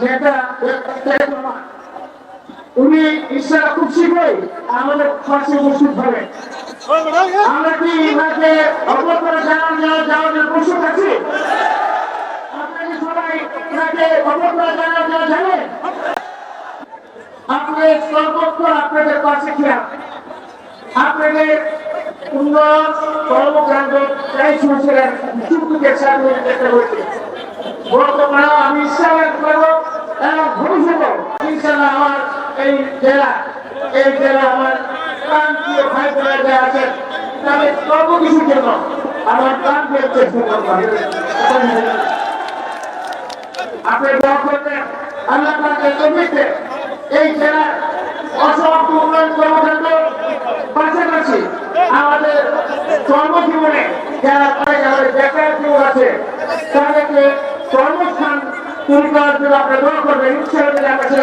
নেতা উনি ইচ্ছা খুব শীঘ্রই আমাদের পাশে উপস্থিত হবেন আমরা কি ইনাকে অবকরে জানান যাওয়া যাওয়ার জন্য প্রস্তুত আছি? আপনাকে সবাই ইনাকে অবকরে জানান যাওয়া যাবে আপনি সর্বত্র আপনাদের পাশে আপনাদের উন্নয়ন কর্মকাণ্ড করছি বর্তমানে আমি ইসলামের করব এবং ভবিষ্যৎ ইনশাল্লাহ আমার এই জেলা এই জেলা আমার প্রান্তীয় ভাই বোনেরা যারা আছেন তাদের সর্বকিছুর জন্য আমার প্রাণ দিয়ে চেষ্টা করব আপনি দোয়া করবেন, আল্লাহ পাকের তৌফিকে এই পাশাপাশি আমাদের কর্মজীবনে যারা কেউ আছে, তাদেরকে কর্মস্থান তৈরি করার জন্য আপনারা দোয়া করবেন ইনশাআল্লাহ আমরা সেটা